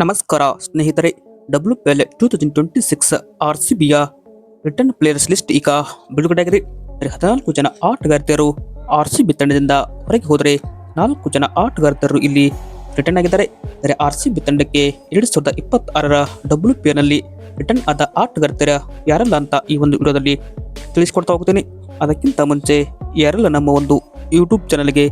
ನಮಸ್ಕಾರ, ಸ್ನೇಹಿತರೆ. W P L two thousand twenty six R C ಬಿಯ return players list ಈಗ ಬಿಡುಗಡೆಯಾಗಿದೆ. ಹದಿನಾಲ್ಕು ಜನ ಆಟಗಾರ್ತಿಯರು ಆರ್ ಸಿ ಬಿ ತಂಡದಿಂದ ಹೊರಗೆ ಹೋದರೆ ನಾಲ್ಕು ಜನ ಆಟಗಾರ್ತಿಯರು ಇಲ್ಲಿ ರಿಟರ್ನ್ ಆಗಿದ್ದಾರೆ. ಅಂದರೆ ಆರ್ ಸಿ ಬಿ ತಂಡಕ್ಕೆ ಎರಡು ಸಾವಿರದ ಇಪ್ಪತ್ತಾರರ ಡಬ್ಲ್ಯೂ ಪಿ ನಲ್ಲಿ ರಿಟರ್ನ್ ಆದ ಆಟಗಾರ್ತಿಯರ ಯಾರೆಲ್ಲ ಅಂತ ಈ ಒಂದು ವಿಡಿಯೋದಲ್ಲಿ ತಿಳಿಸಿಕೊಡ್ತಾ ಹೋಗ್ತೀನಿ. ಅದಕ್ಕಿಂತ ಮುಂಚೆ ಯಾರೆಲ್ಲ ನಮ್ಮ ಒಂದು ಯೂಟ್ಯೂಬ್ ಚಾನಲ್ಗೆ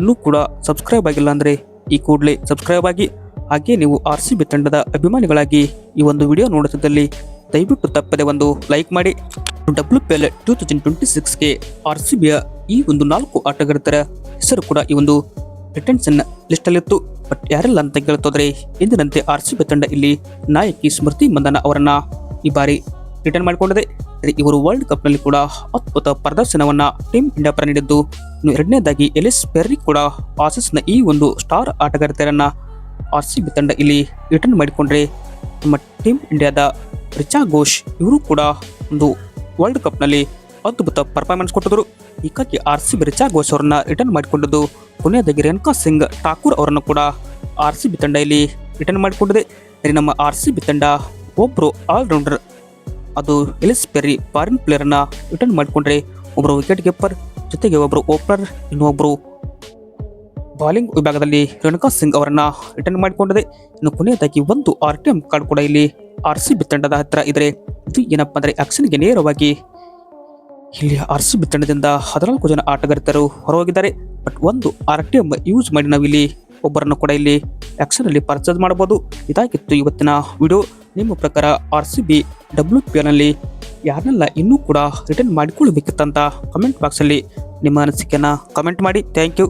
ಇನ್ನೂ ಕೂಡ ಸಬ್ಸ್ಕ್ರೈಬ್ ಆಗಿಲ್ಲ ಅಂದರೆ ಈ ಕೂಡಲೇ ಸಬ್ಸ್ಕ್ರೈಬ್ ಆಗಿ ಹಾಗೆ ನೀವು ಆರ್ ಸಿ ಬಿ ತಂಡದ ಅಭಿಮಾನಿಗಳಾಗಿ ಈ ಒಂದು ವಿಡಿಯೋ ನೋಡುತ್ತಿದ್ದಲ್ಲಿ ದಯವಿಟ್ಟು ತಪ್ಪದೆ ಒಂದು ಲೈಕ್ ಮಾಡಿ. W P L two thousand twenty ಸಿಕ್ಸ್ಗೆ R C ಬಿಯ ಈ ಒಂದು ನಾಲ್ಕು ಆಟಗಾರ್ತರ ಹೆಸರು ಕೂಡ ಈ ಒಂದು ರಿಟರ್ನ್ಸ್ ಲಿಸ್ಟಲ್ಲಿತ್ತು. ಬಟ್ ಯಾರೆಲ್ಲ ಅಂತ ಕೇಳ್ತೋದ್ರೆ ಎಂದಿನಂತೆ ಆರ್ ಸಿ ಬಿ ತಂಡ ಇಲ್ಲಿ ನಾಯಕಿ ಸ್ಮೃತಿ ಮಂದನ ಅವರನ್ನ ಈ ಬಾರಿ ರಿಟರ್ನ್ ಮಾಡಿಕೊಂಡಿದೆ. ಇವರು ವರ್ಲ್ಡ್ ಕಪ್ನಲ್ಲಿ ಕೂಡ ಅದ್ಭುತ ಪ್ರದರ್ಶನವನ್ನ ಟೀಮ್ ಇಂಡಿಯಾ ಪರ ನೀಡಿದ್ದು. ಇನ್ನು ಎರಡನೇದಾಗಿ ಎಲಿಸ್ ಪೆರ್ರಿ ಕೂಡ ಆಸಿಸ್ನ ಈ ಒಂದು ಸ್ಟಾರ್ ಆಟಗಾರ್ತಿಯರನ್ನ ಆರ್ ಸಿ ಬಿ ತಂಡ ಇಲ್ಲಿ ರಿಟರ್ನ್ ಮಾಡಿಕೊಂಡ್ರೆ ನಮ್ಮ ಟೀಮ್ ಇಂಡಿಯಾದ ರಿಚಾ ಘೋಷ್ ಇವರು ಕೂಡ ಒಂದು ವರ್ಲ್ಡ್ ಕಪ್ನಲ್ಲಿ ಅದ್ಭುತ ಪರ್ಫಾರ್ಮೆನ್ಸ್ ಕೊಟ್ಟಿದ್ರು. ಹೀಗಾಗಿ R C B Richa Ghosh ಅವರನ್ನು ರಿಟರ್ನ್ ಮಾಡಿಕೊಂಡಿದ್ದು ಕೊನೆಯದಾಗಿ ರೇಣುಕಾ ಸಿಂಗ್ ಠಾಕೂರ್ ಅವರನ್ನು ಕೂಡ ಆರ್ ಸಿ ಬಿ ತಂಡ ಇಲ್ಲಿ ರಿಟರ್ನ್ ಮಾಡಿಕೊಂಡಿದೆ. ನಮ್ಮ ಆರ್ ಸಿ ಬಿ ತಂಡ ಒಬ್ಬರು ಆಲ್ರೌಂಡರ್ ಅದು ಎಲಿಸ್ ಪೆರಿ ಫಾರಿನ್ ಪ್ಲೇಯರನ್ನು ರಿಟರ್ನ್ ಮಾಡಿಕೊಂಡ್ರೆ ಒಬ್ಬರು ವಿಕೆಟ್ ಕೀಪರ್ ಜೊತೆಗೆ ಒಬ್ಬರು ಓಪನರ್ ಇನ್ನೊಬ್ಬರು ಬಾಲಿಂಗ್ ವಿಭಾಗದಲ್ಲಿ ರೇಣುಕಾ ಸಿಂಗ್ ಅವರನ್ನ ರಿಟರ್ನ್ ಮಾಡಿಕೊಂಡಿದೆ. ಇನ್ನು ಕೊನೆಯದಾಗಿ ಒಂದು ಆರ್ ಟಿ ಎಂ ಕಾರ್ಡ್ ಕೂಡ ಇಲ್ಲಿ ಆರ್ ಸಿ ಬಿ ತಂಡದ ಹತ್ತಿರ ಇದ್ರೆ ಇದು ಏನಪ್ಪ ಅಂದ್ರೆ ಆಕ್ಷನ್ಗೆ ನೇರವಾಗಿ ಇಲ್ಲಿ ಆರ್ ಸಿ ಬಿ ತಂಡದಿಂದ ಹದಿನಾಲ್ಕು ಜನ ಆಟಗಾರರು ಹೊರಹೋಗಿದ್ದಾರೆ. ಬಟ್ ಒಂದು ಆರ್ ಟಿ ಎಂ ಯೂಸ್ ಮಾಡಿ ನಾವು ಇಲ್ಲಿ ಒಬ್ಬರನ್ನು ಕೂಡ ಇಲ್ಲಿ ಆಕ್ಷನ್ ಅಲ್ಲಿ ಪರ್ಚೇಸ್ ಮಾಡಬಹುದು. ಇದಾಗಿತ್ತು ಇವತ್ತಿನ ವಿಡಿಯೋ ನಿಮ್ಮ ಪ್ರಕಾರ R C B W P ನಲ್ಲಿ ಯಾರನ್ನೆಲ್ಲ ಇನ್ನೂ ಕೂಡ ರಿಟರ್ನ್ ಮಾಡಿಕೊಳ್ಬೇಕಿತ್ತಂತ ಕಮೆಂಟ್ ಬಾಕ್ಸಲ್ಲಿ ನಿಮ್ಮ ಅನಿಸಿಕೆಯನ್ನು ಕಮೆಂಟ್ ಮಾಡಿ. Thank you